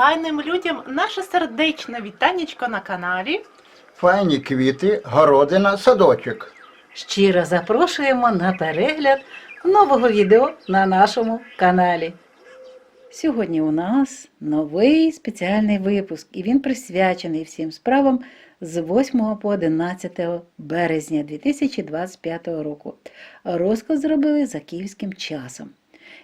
файним людям наше сердечне вітанечко на каналі. Файні квіти, городина, садочок. Щиро запрошуємо на перегляд нового відео на нашому каналі. Сьогодні у нас новий спеціальний випуск, і він присвячений всім справам з 8 по 11 березня 2025 року. Розклад зробили за київським часом.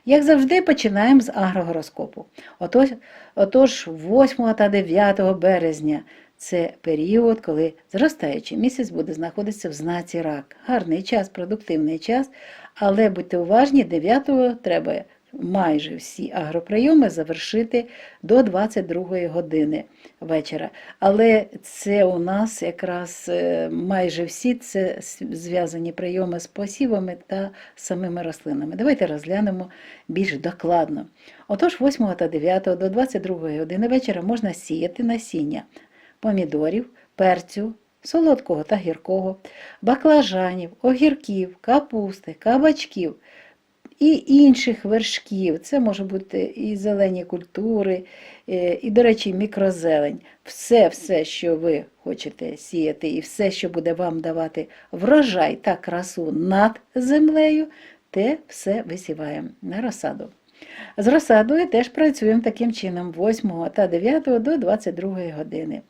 Як завжди, починаємо з агрогороскопу. Отож, отож 8 та 9 березня це період, коли зростаючий місяць буде знаходитися в знаці рак. Гарний час, продуктивний час, але будьте уважні, 9-го треба майже всі агроприйоми завершити до 22 години вечора. Але це у нас якраз е, майже всі це зв'язані прийоми з посівами та самими рослинами. Давайте розглянемо більш докладно. Отож, 8 та 9 до 22 години вечора можна сіяти насіння помідорів, перцю, солодкого та гіркого, баклажанів, огірків, капусти, кабачків і інших вершків. Це може бути і зелені культури, е, і, до речі, мікрозелень. Все, все, що ви хочете сіяти, і все, що буде вам давати врожай та красу над землею, те все висіваємо на розсаду. З розсадою теж працюємо таким чином 8 та 9 до 22 години.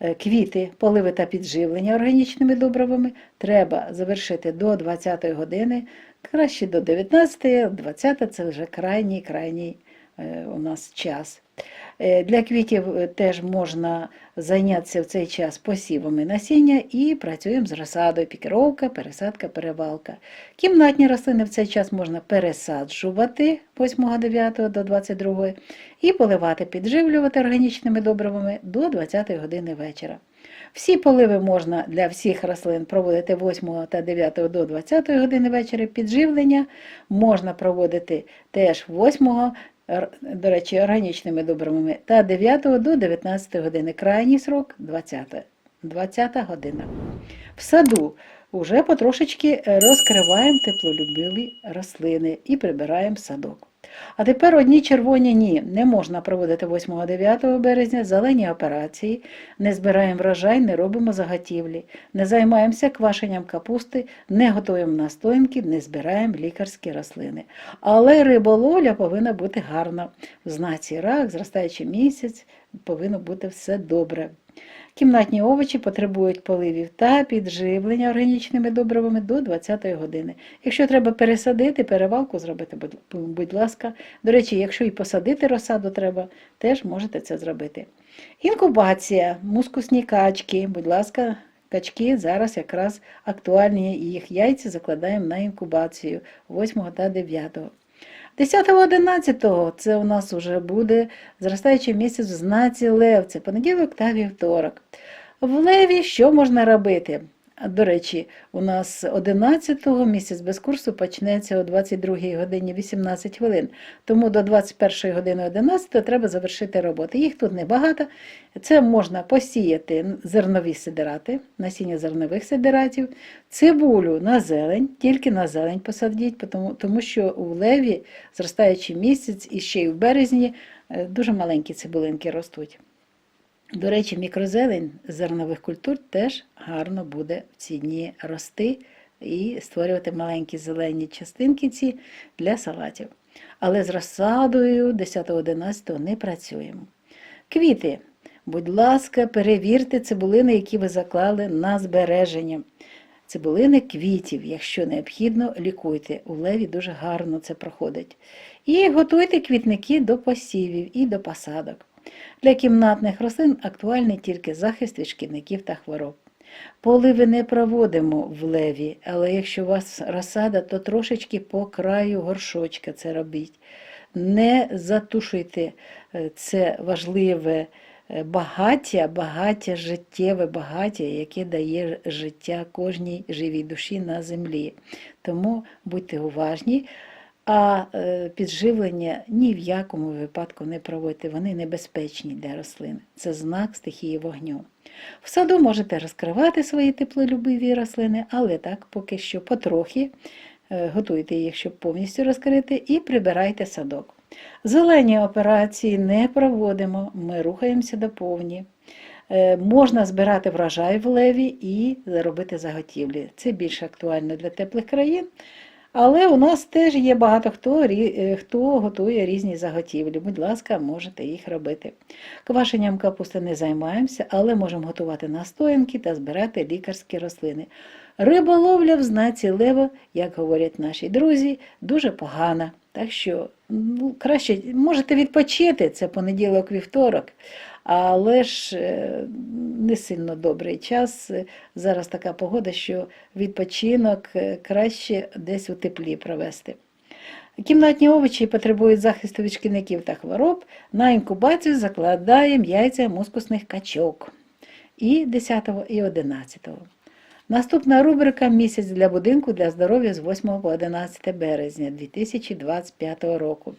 Е, Квіти, поливи та підживлення органічними добривами треба завершити до 20 години, краще до 19, 20 це вже крайній крайній у нас час. Е, Для квітів е, теж можна зайнятися в цей час посівами насіння і працюємо з розсадою, пікіровка, пересадка, перевалка. Кімнатні рослини в цей час можна пересаджувати 8-9 до 22 і поливати, підживлювати органічними добривами до 20 години вечора. Всі поливи можна для всіх рослин проводити 8 та 9 до 20 години вечора. Підживлення можна проводити теж 8, р- до речі, органічними добривами, та 9 до 19 години. Крайній срок 20, 20 година. В саду вже потрошечки розкриваємо теплолюбиві рослини і прибираємо садок. А тепер одні червоні ні, не можна проводити 8-9 березня зелені операції, не збираємо врожай, не робимо заготівлі, не займаємося квашенням капусти, не готуємо настоянки, не збираємо лікарські рослини. Але риболовля повинна бути гарна. В знаці рак, зростаючий місяць, повинно бути все добре. Кімнатні овочі потребують поливів та підживлення органічними добривами до 20-ї години. Якщо треба пересадити, перевалку зробити, будь- ласка. До речі, якщо і посадити розсаду треба, теж можете це зробити. Інкубація, мускусні качки, будь ласка, качки зараз якраз актуальні, їх яйця закладаємо на інкубацію 8 та 9. 10-11 це у нас вже буде зростаючий місяць в знаці Лев, це понеділок та вівторок. В Леві що можна робити? До речі, у нас 11-го місяць без курсу почнеться о 22 годині 18 хвилин. Тому до 21 години 11 треба завершити роботи. Їх тут небагато. Це можна посіяти зернові сидирати, насіння зернових сидиратів, цибулю на зелень, тільки на зелень посадіть, тому, тому що у леві зростаючий місяць і ще й в березні е, дуже маленькі цибулинки ростуть. До речі, мікрозелень зернових культур теж гарно буде в ці дні рости і створювати маленькі зелені частинки ці для салатів. Але з розсадою 10-11 не працюємо. Квіти. Будь ласка, перевірте цибулини, які ви заклали на збереження. Цибулини квітів, якщо необхідно, лікуйте. У леві дуже гарно це проходить. І готуйте квітники до посівів і до посадок. Для кімнатних рослин актуальний тільки захист від шкідників та хвороб. Поливи не проводимо в леві, але якщо у вас розсада, то трошечки по краю горшочка це робіть. Не затушуйте е, це важливе е, багаття, багаття, життєве багаття, яке дає життя кожній живій душі на землі. Тому будьте уважні. А е, підживлення ні в якому випадку не проводьте, вони небезпечні для рослин. Це знак стихії вогню. В саду можете розкривати свої теплолюбиві рослини, але так поки що потрохи е, готуйте їх, щоб повністю розкрити, і прибирайте садок. Зелені операції не проводимо, ми рухаємося до повні. Е, Можна збирати врожай в леві і робити заготівлі. Це більш актуально для теплих країн. Але у нас теж є багато хто, е, хто готує різні заготівлі. Будь ласка, можете їх робити. Квашенням капусти не займаємося, але можемо готувати настоянки та збирати лікарські рослини. Риболовля в знаці лева, як говорять наші друзі, дуже погана. Так що ну, краще можете відпочити, це понеділок, вівторок, але ж е, не сильно добрий час. Зараз така погода, що відпочинок е, краще десь у теплі провести. Кімнатні овочі потребують захисту від шкідників та хвороб. На інкубацію закладаємо яйця мускусних качок і 10 і 11. Наступна рубрика Місяць для будинку для здоров'я з 8 по 11 березня 2025 року.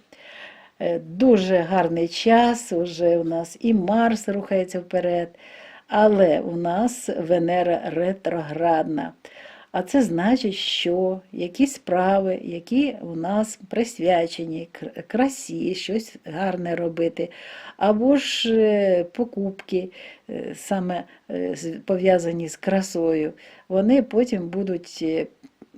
Е, Дуже гарний час, уже у нас і Марс рухається вперед, але у нас Венера ретроградна. А це значить, що якісь справи, які у нас присвячені красі, щось гарне робити, або ж е, покупки, е, саме е, пов'язані з красою, вони потім будуть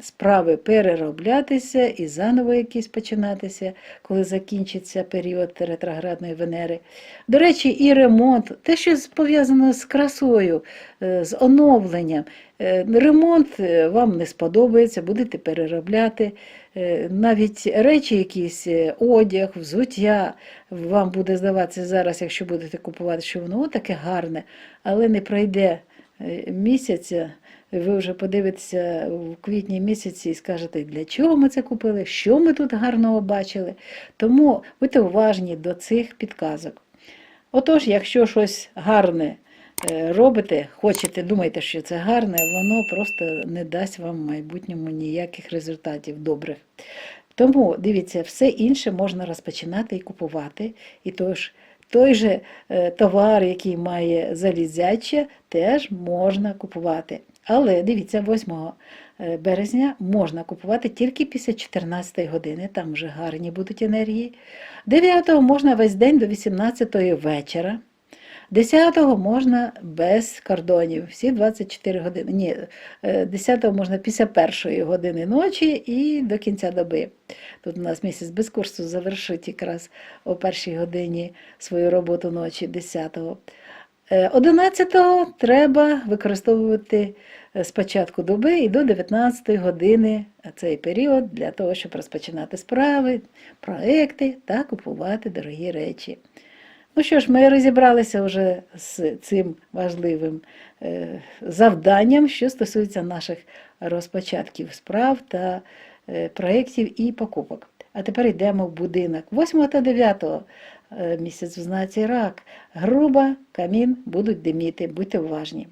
справи перероблятися і заново якісь починатися, коли закінчиться період ретроградної Венери. До речі, і ремонт, те, що пов'язано з красою, е, з оновленням. Е, Ремонт е, вам не сподобається, будете переробляти. Навіть речі, якісь, одяг, взуття, вам буде здаватися зараз, якщо будете купувати, що воно таке гарне, але не пройде місяця. Ви вже подивитеся в квітні місяці і скажете, для чого ми це купили, що ми тут гарного бачили. Тому будьте уважні до цих підказок. Отож, якщо щось гарне е, робите, хочете, думаєте, що це гарне, воно просто не дасть вам в майбутньому ніяких результатів добрих. Тому дивіться, все інше можна розпочинати і купувати. І тож, той же е, товар, який має залізяче, теж можна купувати. Але дивіться, 8 е, березня можна купувати тільки після 14 години, там вже гарні будуть енергії. 9 можна весь день до 18 вечора. 10-го можна без кордонів, всі 24 години. Ні, е, 10-го можна після першої години ночі і до кінця доби. Тут у нас місяць без курсу завершить якраз о першій годині свою роботу ночі 10-го. Е, 11-го треба використовувати е, з початку доби і до 19 години цей період для того, щоб розпочинати справи, проекти та купувати дорогі речі. Ну що ж, ми розібралися вже з цим важливим е, завданням, що стосується наших розпочатків справ та е, проєктів і покупок. А тепер йдемо в будинок. 8 та 9 е, місяць в знаці рак. Груба, камін будуть диміти, будьте уважні.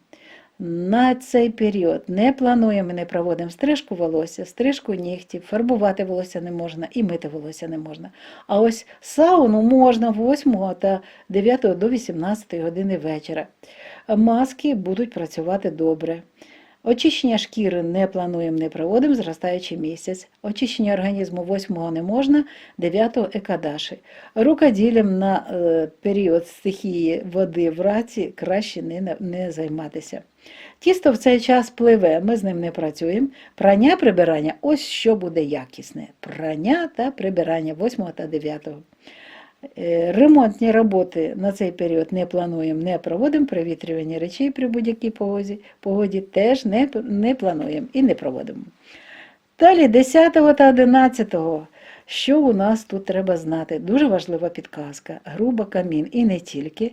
На цей період не плануємо, не проводимо стрижку волосся, стрижку нігтів, фарбувати волосся не можна і мити волосся не можна. А ось сауну можна 8 та 9 до 18 години вечора. Маски будуть працювати добре. Очищення шкіри не плануємо, не проводимо, зростаючий місяць. Очищення організму 8-го не можна, 9-го екадаші. Рукоділлям на е, період стихії води в раці краще не, не займатися. Тісто в цей час пливе, ми з ним не працюємо. Прання, прибирання ось що буде якісне. Прання та прибирання 8 та 9. Е, Ремонтні роботи на цей період не плануємо, не проводимо. Привітрювання речей при будь-якій погоді, теж не, не плануємо і не проводимо. Далі 10 та 11. Що у нас тут треба знати? Дуже важлива підказка. Груба камін і не тільки.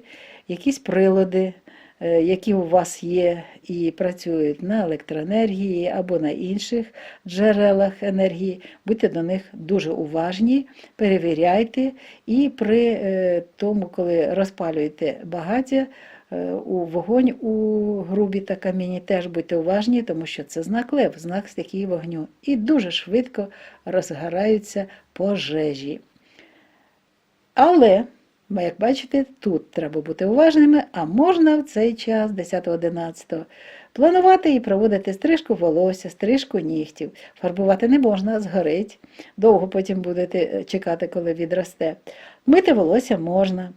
Якісь прилади, які у вас є і працюють на електроенергії або на інших джерелах енергії. Будьте до них дуже уважні, перевіряйте і при е, тому, коли розпалюєте багаття, е, у вогонь у грубі та камінні теж будьте уважні, тому що це знак лев, знак стихії вогню. І дуже швидко розгораються пожежі. Але, ми, як бачите, тут треба бути уважними, а можна в цей час, 10-11, Планувати і проводити стрижку волосся, стрижку нігтів. Фарбувати не можна, згорить. Довго потім будете е, чекати, коли відросте. Мити волосся можна.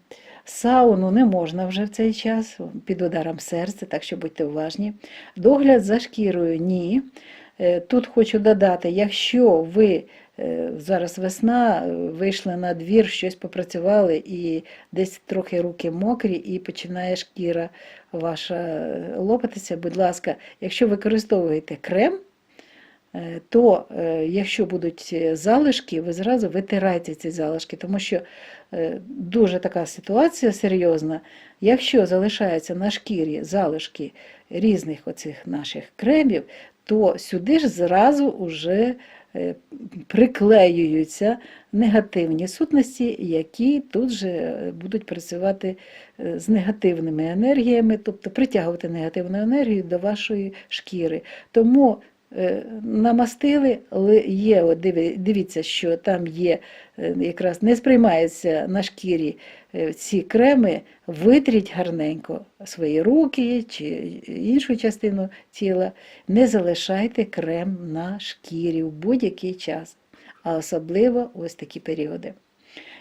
Сауну не можна вже в цей час під ударом серця, так що будьте уважні. Догляд за шкірою ні. Е, Тут хочу додати, якщо ви зараз весна, е, вийшли на двір, щось попрацювали і десь трохи руки мокрі, і починає шкіра ваша е, лопатися, будь ласка, якщо використовуєте крем, е, то е, якщо будуть е, залишки, ви зразу витирайте ці залишки, тому що е, дуже така ситуація серйозна. Якщо залишаються на шкірі залишки різних оцих наших кремів, то сюди ж зразу вже е, приклеюються негативні сутності, які тут же е, будуть працювати е, з негативними енергіями, тобто притягувати негативну енергію до вашої шкіри. Тому е, намастили, але є, от дивіться, що там є, е, якраз не сприймаються на шкірі е, ці креми, витріть гарненько свої руки чи іншу частину тіла, не залишайте крем на шкірі в будь-який час, а особливо ось такі періоди.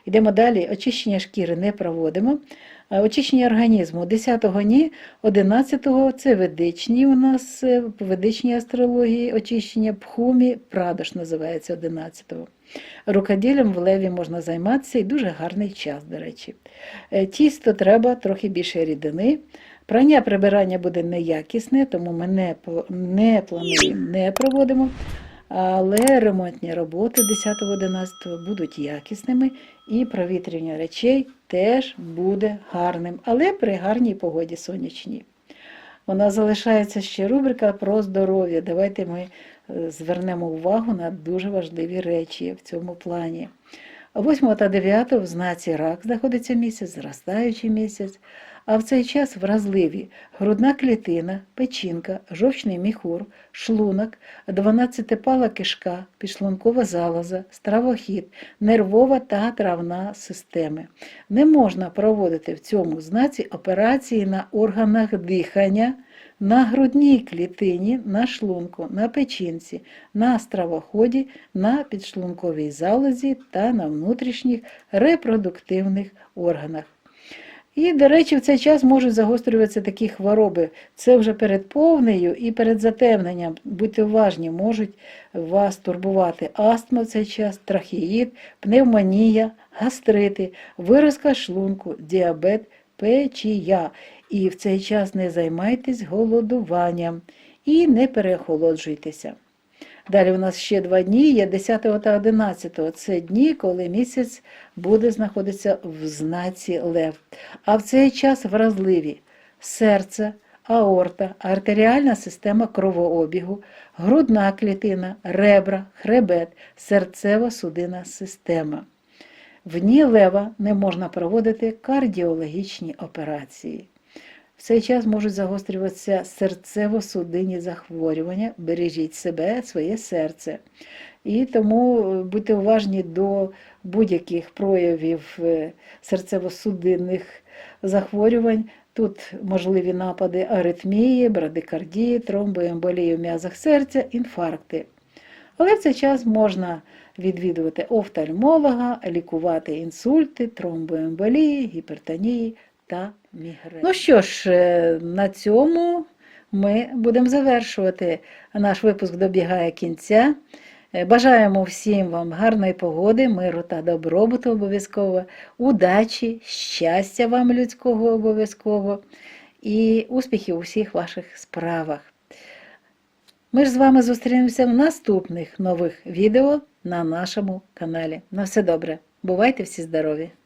Йдемо далі. Очищення шкіри не проводимо. А Очищення організму 10-го ні, 11-го це ведичні у нас е, по ведичній астрології, очищення пхумі, прадош називається 11-го. Рукоділлям в леві можна займатися і дуже гарний час, до речі. Е, Тісто треба трохи більше рідини. Прання прибирання буде неякісне, тому ми не, не плануємо, не проводимо. Але ремонтні роботи 10-11 будуть якісними і провітрювання речей теж буде гарним, але при гарній погоді сонячній. Нас залишається ще рубрика про здоров'я. Давайте ми е, звернемо увагу на дуже важливі речі в цьому плані. 8 та 9 в знаці рак знаходиться місяць, зростаючий місяць, а в цей час вразливі грудна клітина, печінка, жовчний міхур, шлунок, 12-пала кишка, підшлункова залоза, стравохід, нервова та травна системи. Не можна проводити в цьому знаці операції на органах дихання, на грудній клітині, на шлунку, на печінці, на стравоході, на підшлунковій залозі та на внутрішніх репродуктивних органах. І, до речі, в цей час можуть загострюватися такі хвороби. Це вже перед повнею і перед затемненням. Будьте уважні, можуть вас турбувати астма в цей час, трахеїд, пневмонія, гастрити, виразка шлунку, діабет, печія. І в цей час не займайтесь голодуванням і не переохолоджуйтеся. Далі у нас ще два дні є 10 та 11. Це дні, коли місяць буде знаходитися в знаці Лев. А в цей час вразливі серце, аорта, артеріальна система кровообігу, грудна клітина, ребра, хребет, серцево-судинна система. В дні лева не можна проводити кардіологічні операції. В цей час можуть загострюватися серцево-судинні захворювання. Бережіть себе, своє серце. І тому е, будьте уважні до будь-яких проявів е, серцево-судинних захворювань. Тут можливі напади аритмії, брадикардії, тромбоемболії в м'язах серця, інфаркти. Але в цей час можна відвідувати офтальмолога, лікувати інсульти, тромбоемболії, гіпертонії та мігрені. Ну що ж, е, на цьому ми будемо завершувати. Наш випуск добігає кінця. Е, Бажаємо всім вам гарної погоди, миру та добробуту обов'язково, удачі, щастя вам людського обов'язково і успіхів у всіх ваших справах. Ми ж з вами зустрінемося в наступних нових відео на нашому каналі. На все добре. Бувайте всі здорові!